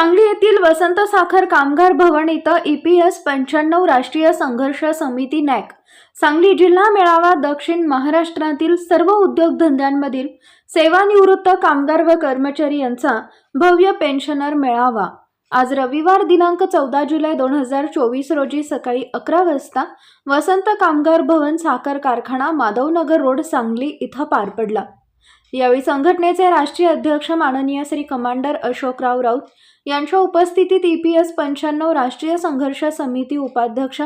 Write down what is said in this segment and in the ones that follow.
सांगली येथील वसंत साखर कामगार भवन इथं ई पी एस पंच्याण्णव राष्ट्रीय संघर्ष समिती नॅक सांगली जिल्हा मेळावा दक्षिण महाराष्ट्रातील सर्व उद्योगधंद्यांमधील सेवानिवृत्त कामगार व कर्मचारी यांचा भव्य पेन्शनर मेळावा. आज रविवार दिनांक चौदा जुलै दोन हजार चोवीस रोजी सकाळी अकरा वाजता वसंत कामगार भवन साखर कारखाना माधवनगर रोड सांगली इथं पार पडला. यावेळी संघटनेचे राष्ट्रीय अध्यक्ष माननीय श्री कमांडर अशोकराव राऊत यांच्या उपस्थितीत ई पी एस पंच्याण्णव राष्ट्रीय संघर्ष समिती उपाध्यक्ष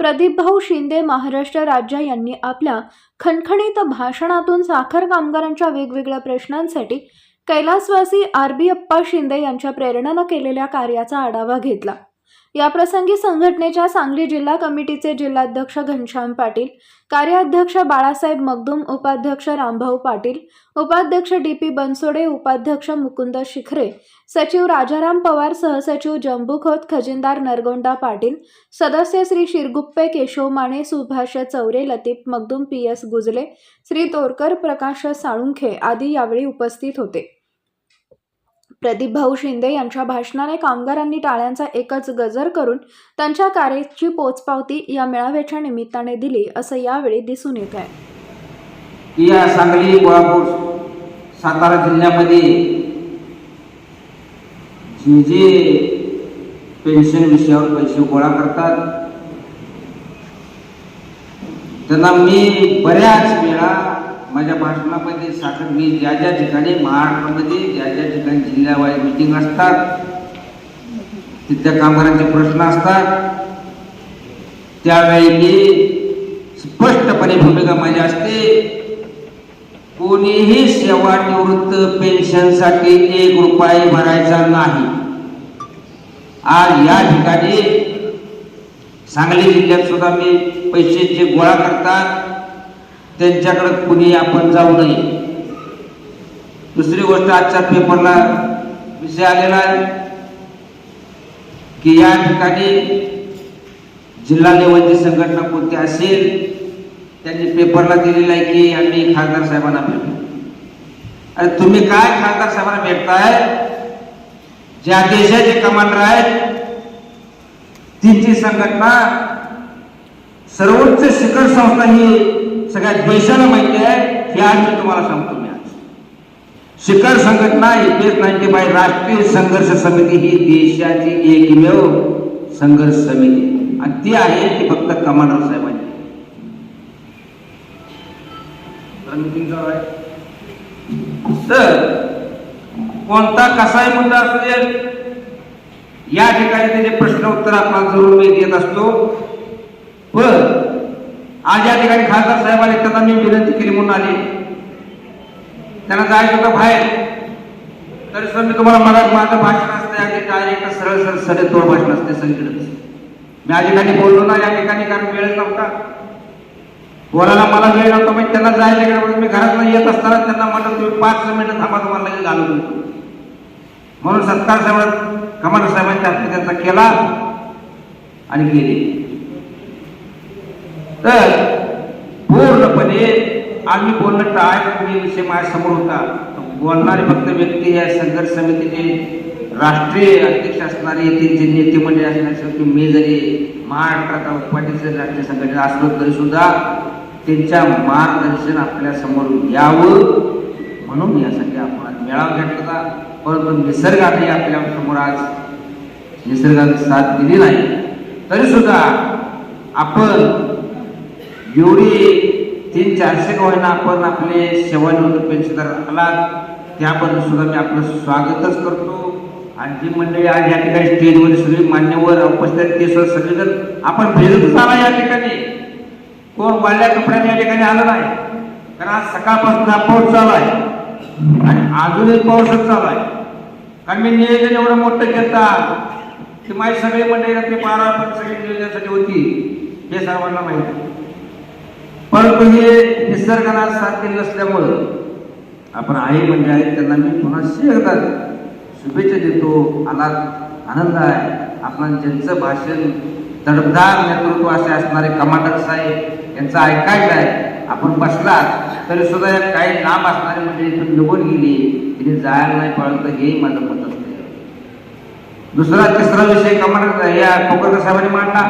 प्रदीपभाऊ शिंदे महाराष्ट्र राज्य यांनी आपल्या खणखणीत भाषणातून साखर कामगारांच्या वेगवेगळ्या प्रश्नांसाठी कैलासवासी आर बी अप्पा शिंदे यांच्या प्रेरणेनं केलेल्या कार्याचा आढावा घेतला. याप्रसंगी संघटनेच्या सांगली जिल्हा कमिटीचे जिल्हाध्यक्ष घनश्याम पाटील कार्याध्यक्ष बाळासाहेब मगदूम उपाध्यक्ष रामभाऊ पाटील उपाध्यक्ष डी पी बनसोडे उपाध्यक्ष मुकुंद शिखरे सचिव राजाराम पवार सहसचिव जंबू खोत खजिनदार नरगोंडा पाटील सदस्य श्री शिरगुप्पे केशव माने सुभाष चौरे लतीफ मगदूम पी एस गुजले श्री तोरकर प्रकाश साळुंखे आदी यावेळी उपस्थित होते. प्रदीप भाऊ शिंदे यांच्या भाषणाने कामगारांनी टाळ्यांचा एकच गजर करून त्यांच्या कार्याची पोचपावती या मेळाव्याच्या निमित्ताने दिली असं यावेळी दिसून येत आहे. या सांगली कोल्हापूर सातारा जिल्ह्यामध्ये जे जे पेन्शन विषयावर पैसे गोळा करतात त्यांना मी बऱ्याच वेळा माझ्या भाषणामध्ये साखर मी ज्या ज्या ठिकाणी महाराष्ट्रामध्ये ज्या ज्या ठिकाणी जिल्ह्यावाईज मिटिंग असतात तिथल्या कामगारांचे प्रश्न असतात त्यावेळी मी स्पष्टपणे भूमिका माझी असते कोणीही सेवानिवृत्त पेन्शनसाठी एक रुपये भरायचा नाही. आज या ठिकाणी सांगली जिल्ह्यात सुद्धा मी पैसे जे गोळा करतात त्यांच्याकडे कुणी आपण जाऊ नये. दुसरी गोष्ट आजच्या पेपरला विषय आलेला आहे की या ठिकाणी जिल्हा लेवलची संघटना कोणती असेल त्यांनी पेपरला दिलेलं आहे की आम्ही खासदार साहेबांना भेटू. अरे तुम्ही काय खासदार साहेबांना भेटताय? ज्या देशाचे कमांडर आहेत तिची संघटना सर्वोच्च शिखर संस्था ही सगळ्या देशाला माहिती आहे हे आज मी तुम्हाला सांगतो मी आज. शिखर संघटना एस नाईन्टी फाय राष्ट्रीय संघर्ष समिती ही देशाची एकमेव संघर्ष समिती. आणि ती आहे ती फक्त कमांडर साहेबांची. तर आहे. कोणता कसाही मुद्दा असू दे या ठिकाणी त्याचे प्रश्न उत्तर आपण जरूर मी देत असतो. पण आज या ठिकाणी खासदार साहेब आले त्यांना मी विनंती केली म्हणून आली. त्यांना जायचं होतं बाहेर. तरी सर मी तुम्हाला मला माझं भाषण असते ठिकाणी डायरेक्ट सरळ सरळ सडेतोड भाषण असते सगळीकडे. मी या ठिकाणी बोललो ना या ठिकाणी कारण वेळच नव्हता. बोलायला मला वेळ नव्हता म्हणजे त्यांना जायला गेलं मी घरात येत असताना त्यांना म्हटलं तुम्ही पाच मिनिटं थांबा तुम्हाला लगेच घालून देतो. म्हणून सत्कार साहेब कमांडर साहेबांच्या हस्ते त्यांचा केला आणि गेले. तर पूर्णपणे आम्ही बोलणं टाळ मी विषय माझ्यासमोर होता बोलणारे फक्त व्यक्ती या संघर्ष समितीचे राष्ट्रीय अध्यक्ष असणारे त्यांचे नेते मंडळी असणारे शेवटी मी जरी महाराष्ट्राचा उपाध्यक्ष राष्ट्रीय संघटना असलो तरी सुद्धा त्यांच्या मार्गदर्शन आपल्यासमोर यावं म्हणून यासाठी आपण मेळावा घेतला परंतु निसर्गाने आपल्यासमोर आज निसर्गाने साथ दिली नाही. तरी सुद्धा आपण एवढी तीन चारशे का आपण आपले सेवानिवृत्त पेन्शनदार आलात त्याबद्दल सुद्धा मी आपलं स्वागतच करतो. आणि जी मंडळी आज या ठिकाणी स्टेजवर सगळी मान्यवर उपस्थित आहेत ते सुद्धा सगळेजण आपण भेटतच आला या ठिकाणी. कोण वाढल्या कपड्याने या ठिकाणी आलं नाही? कारण आज सकाळपासून हा पाऊस चालू आहे आणि अजूनही पाऊसच चालू आहे कारण मी नियोजन एवढं मोठं घेता की माझी सगळी मंडळी रात्री बारा पण सगळी नियोजनासाठी होती. हे सर्वांना माहिती. परंतु हे निसर्गाला साथ केली नसल्यामुळं आपण आई म्हणजे आहेत त्यांना मी पुन्हा एकदा शुभेच्छा देतो आला आनंद आहे. आपण ज्यांचं भाषण तडबदार नेतृत्व असे असणारे कमांडर साहेब यांचं ऐकायचं आहे. आपण बसलात तरी सुद्धा या काही लांब असणारे म्हणजे इथून निघून गेली. तिने जायला नाही पाळलं तर हेही माझं मत असते. दुसरा तिसरा विषय कमांडर या कोकरकर साहेबांनी मांडला.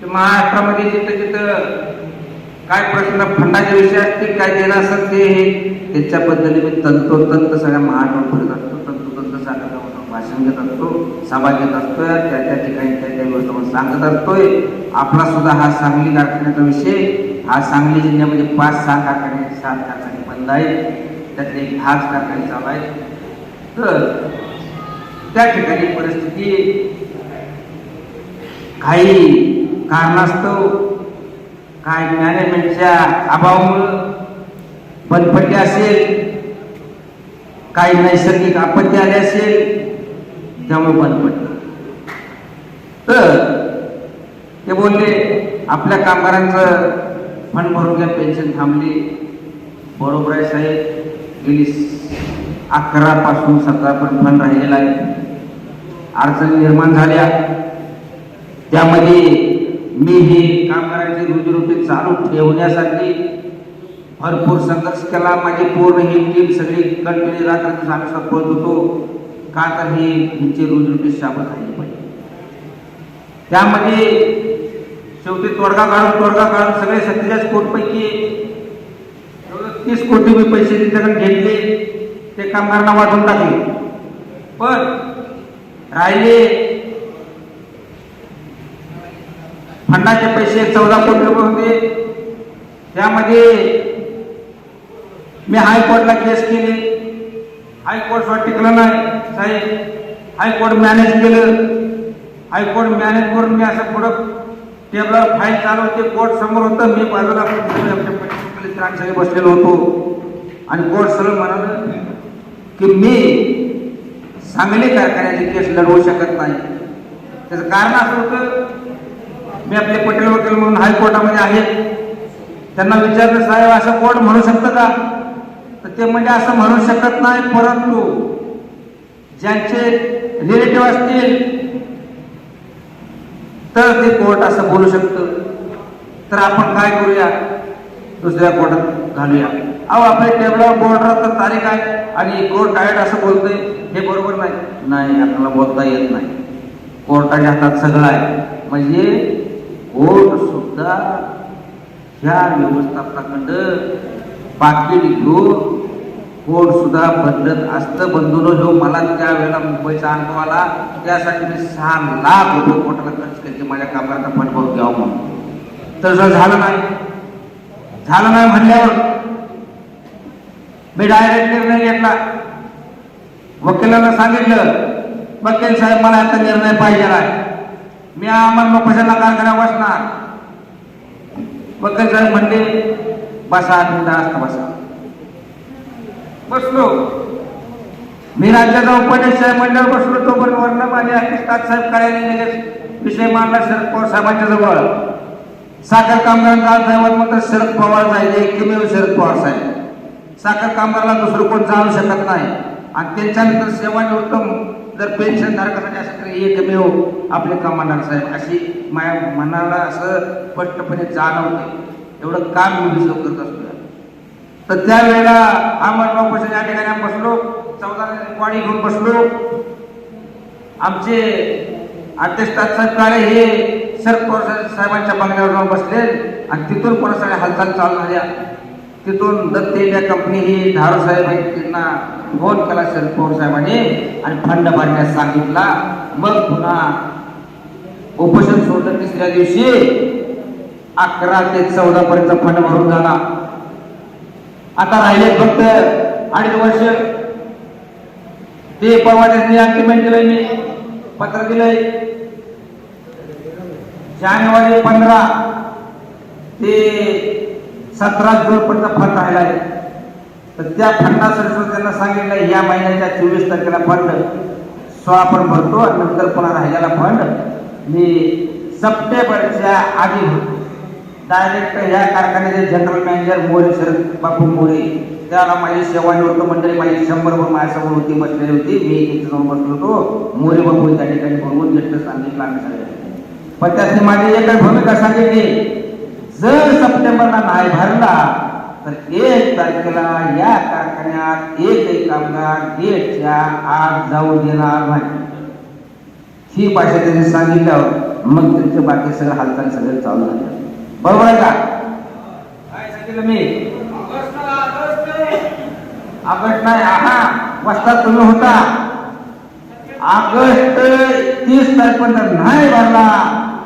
की महाराष्ट्रामध्ये जिथं जिथं काय प्रश्न फंडाचे विषय असतील काय देणं असत ते त्याच्या पद्धतीने मी तंतोतंत सगळ्या महाराष्ट्रात फिरत असतो तंतोतंत सांगत भाषण घेत असतो सभा घेत असतोय त्या त्या ठिकाणी त्या त्या गोष्टी सांगत असतोय. आपला सुद्धा हा सांगली कारखान्याचा विषय हा सांगली जिल्ह्यामध्ये पाच सहा कारखाने सात कारखाने बंद आहेत. त्यातले एक दहाच कारखाने चालू आहेत. तर त्या ठिकाणी परिस्थिती काही कारणास्तव काय मॅनेजमेंटच्या अभावामुळं बंद पडले असेल काही नैसर्गिक आपत्ती आली असेल त्यामुळे बंद पडलं तर ते बोलले आपल्या कामगारांचं फंड भरून घ्या पेन्शन थांबली. बरोबर आहे साहेब गेली अकरा पासून सतरा पण फंड राहिलेला आहे. अडचणी निर्माण झाल्या. त्यामध्ये मी हे कामगारांची रोजीरोटी चालू ठेवण्यासाठी भरपूर संघर्ष केला. माझी पूर्ण ही टीम सगळी कंटिन्यू रात्र दिवस आम्ही पळत होतो. का तर ही हिची रोजीरोटी शाबत राहिली पाहिजे. त्यामध्ये शेवटी तोडगा काढून तोडगा काढून सगळे सत्तेचाळीस कोटीपैकी तीस कोटी मी पैसे त्यांच्याकडे घेतले. ते कामगारांना वाटून टाकले. पण राहिले फंडाचे पैसे चौदा कोटी रुपये होते. त्यामध्ये मी हायकोर्टला केस केली. हायकोर्ट टिकलं नाही साहेब. हायकोर्ट मॅनेज केलं. हायकोर्ट मॅनेज करून मी असं पुढं टेबलवर फाईल चालवते कोर्ट समोर होतं. मी बाजूला सगळे बसलेलो होतो. आणि कोर्ट सरळ म्हणाल की मी सांगली कारखान्याची केस लढवू शकत नाही. त्याचं कारण असं होतं मी आपले पटेल वकील म्हणून हायकोर्टामध्ये आहे. त्यांना विचारलं साहेब असं कोर्ट म्हणू शकतं का? तर ते म्हणजे असं म्हणू शकत नाही परंतु ज्यांचे रिलेटिव्ह असतील तर ते कोर्ट असं बोलू शकतं. तर आपण काय करूया? दुसऱ्या कोर्टात घालूया. अहो आपल्या टेबलावर बोर्डर तर तारीख आहे आणि कोर्ट डायरेक्ट असं बोलतोय. हे बरोबर नाही. नाही आपल्याला बोलता येत नाही. कोर्टाच्या हातात सगळं आहे. म्हणजे कोर्ट सुद्धा ह्या व्यवस्थापनाकडं पाकिट घेऊन कोर्ट हो. सुद्धा बदलत असतं. बंधून जो मला त्यावेळेला मुंबईचा अनुभव आला त्यासाठी मी सहा लाख रुपये कोर्टाला खर्च केले. माझ्या कामगारांचा फंड भरून घ्यावं म्हणून. तसं झालं नाही झालं नाही म्हणल्यावर मी डायरेक्ट निर्णय घेतला. वकिलांना सांगितलं वकील साहेब मला आता निर्णय पाहिजे नाही. मी आम्हाला कशाला कारखाना बसणार. वकील साहेब म्हणले बसा बिंदास्त बसा. बसलो. मी राज्याचा उपाध्यक्ष आहे मंडळ बसलो. तो पण वर्ण माझे अध्यक्षात साहेब कार्यालय विषय मांडला. शरद पवार साहेबांच्या जवळ. साखर कामगारांचा दैवत म्हणतात शरद पवार साहेब एकमेव शरद पवार साहेब. साखर कामगाराला दुसरं कोण जाणू शकत नाही. आणि त्यांच्यानंतर सेवानिवृत्त जर पेन्शन धारकासाठी असेल तर एकमेव आपले कमांडर साहेब. अशी माझ्या मनाला असं स्पष्टपणे जाणवते. एवढं काम मी करत असतो. तर त्यावेळेला आम्हाला पटेल या ठिकाणी आम्ही बसलो. चौदा वाडी घेऊन बसलो. आमचे अध्यक्षात साहेब काळे हे शरद साहेबांच्या बंगल्यावर जाऊन बसले. आणि तिथून कोणासाठी हालचाल चालू झाल्या तिथून दत्त इंडिया कंपनी ही धारू साहेब आहेत त्यांना फोन केला शरद पवार साहेबांनी आणि फंड भरण्यास सांगितला. मग पुन्हा उपोषण सोडलं तिसऱ्या दिवशी. अकरा ते चौदा पर्यंत फंड भरून झाला. आता राहिले फक्त अडीच वर्ष. ते परवा त्यांनी अग्रिमेंट दिलंय मी. पत्र दिलंय. जानेवारी पंधरा ते सतरा जून पर्यंत फंड आहे तर त्या फंडासाठी त्यांना सांगितलं या महिन्याच्या चोवीस तारखेला फंड सोळा पण भरतो आणि नंतर पुन्हा राहिलेला फंड मी सप्टेंबरच्या आधी भरतो. डायरेक्ट ह्या कारखान्याचे जनरल मॅनेजर मोरे शरद बापू मोरे. त्याला माझी सेवानिवृत्त मंडळी माझी शंभरवर माझ्यासमोर होती बसलेली होती. मी त्यांच्यासमोर बसलो होतो मोरे बापू त्या ठिकाणी बोलवून घेतलं सांगितलं आम्ही सगळ्या पण त्यातली माझी एकच भूमिका सांगितली. जर सप्टेंबरला नाही भरला तर एक तारखेला या कारखान्यात एकही कामगार गेटच्या आत जाऊ देणार नाही. ही भाषा त्यांनी सांगितल्यावर मग त्यांचे बाकी सगळं हालचाल सगळं चालू झालं. बरोबर आहे का? काय सांगितलं मी? ऑगस्ट नाही आहा वस्तात तुम्ही होता. ऑगस्ट तीस तारखेपर्यंत नाही भरला.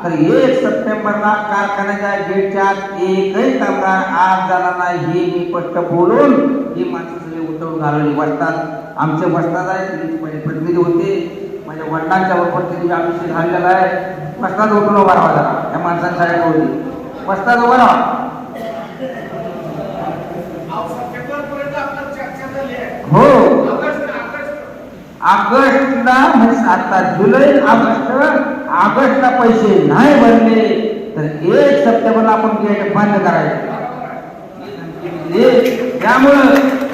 तर एक सप्टेंबरला कारखान्याच्या गेटच्या एकही कामगार आज जाणार नाही हे मी स्पष्ट बोलून ही माणसं सगळी उतरून घालवली. वस्तात आमचे वस्तात आहे माझे प्रतिनिधी होते. माझ्या वडिलांच्या प्रतिनिधी त्यांनी अभिषेक झालेला आहे. वस्तात उठून उभा राहा जरा. या माणसांच्या होती. वस्तात उभा राहा. ऑगस्टला म्हणजे आता जुलै ऑगस्ट ऑगस्टला पैसे नाही भरले तर एक सप्टेंबरला आपण गेट बंद करायचं. हे- त्यामुळं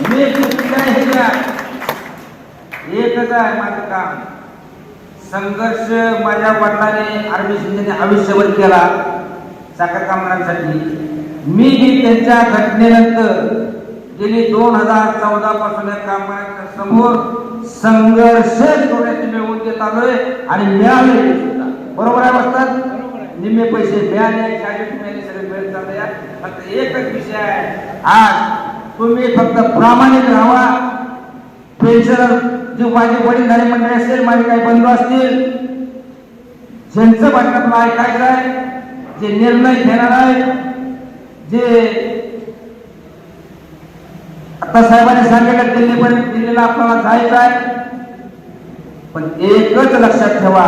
मी कुठल्या एकच आहे माझं काम. संघर्ष माझ्या वडिलाने आर्मी शिंदेने आयुष्यभर केला. साखर कामगारांसाठी. मी त्यांच्या घटनेनंतर गेली दोन हजार चौदा पासून समोर संघर्ष करण्याची मिळवून देत आलोय आणि मिळाले बरोबर आहे बसतात निम्मे पैसे मिळाले शाळेत मिळाले सगळे मिळत चालले फक्त एकच विषय आहे. आज तुम्ही फक्त प्रामाणिक राहा. पेन्शनर जे माझे वडीलधारी मंडळी असेल माझे काही बंधू असतील ज्यांचं वाटणं तुला ऐकायचं आहे जे निर्णय घेणार आहे जे आता साहेबांनी सांगितलं दिल्लीपर्यंत दिल्लीला आपल्याला जायचं आहे. पण एकच लक्षात ठेवा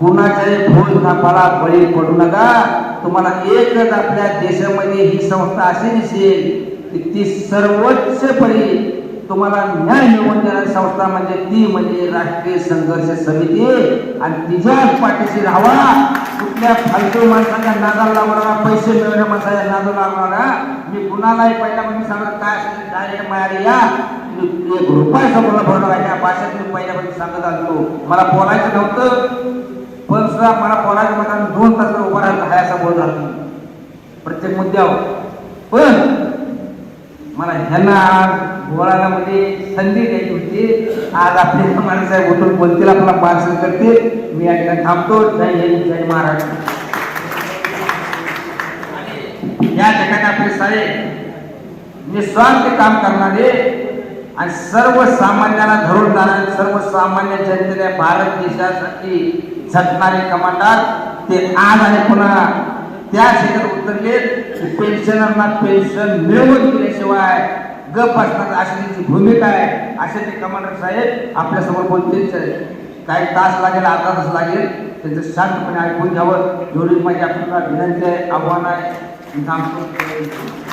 कुणाच्याही भूल थापाला बळी पडू नका. तुम्हाला एकच आपल्या देशामध्ये ही संस्था अशी दिसेल की ती सर्वोच्च परी तुम्हाला न्याय मिळवून देणारी संस्था म्हणजे ती म्हणजे राष्ट्रीय संघर्ष समिती. आणि तिच्याच पाठीशी राहावा. कुठल्या फालतू माणसाच्या नादाला लागणारा पैसे मिळणाऱ्या माणसाच्या नादाला लागणारा मी कुणालाही पहिला म्हणजे सांगत काय असेल डायरेक्ट मायारी या. एक रुपया समोर भरणार आहे त्या भाषेत मी पहिल्यापासून सांगत आलो. मला बोलायचं नव्हतं. पण सुद्धा मला बोलायचं म्हणताना दोन तास उभा राहिला आहे समोर बोलत राहतो. प्रत्येक मुद्द्यावर. पण मला ह्यांना आज बोलायला म्हणजे संधी द्यायची होती. आज आपले माणसं साहेब उठून बोलतील आपला भाषण करतील मी या ठिकाणी थांबतो. जय हिंद जय महाराष्ट्र. आणि या ठिकाणी आपले सारे निस्वार्थ काम करणारे आणि सर्वसामान्यांना धरून जाणारे सर्वसामान्य जनतेने भारत देशासाठी झटणारे कमांडर ते आज आणि पुन्हा त्या क्षेत्रात उतरले पेन्शनरना पेन्शन मिळवून दिल्याशिवाय गप असणार अशी त्यांची भूमिका आहे. असे ते कमांडर साहेब आपल्यासमोर बोलतील काही तास लागेल अर्धा तास लागेल. त्यांचं शांतपणे ऐकून घ्यावं. एवढी माझी आपल्याला विनंती आहे आव्हान आहे. आमचं थांबतो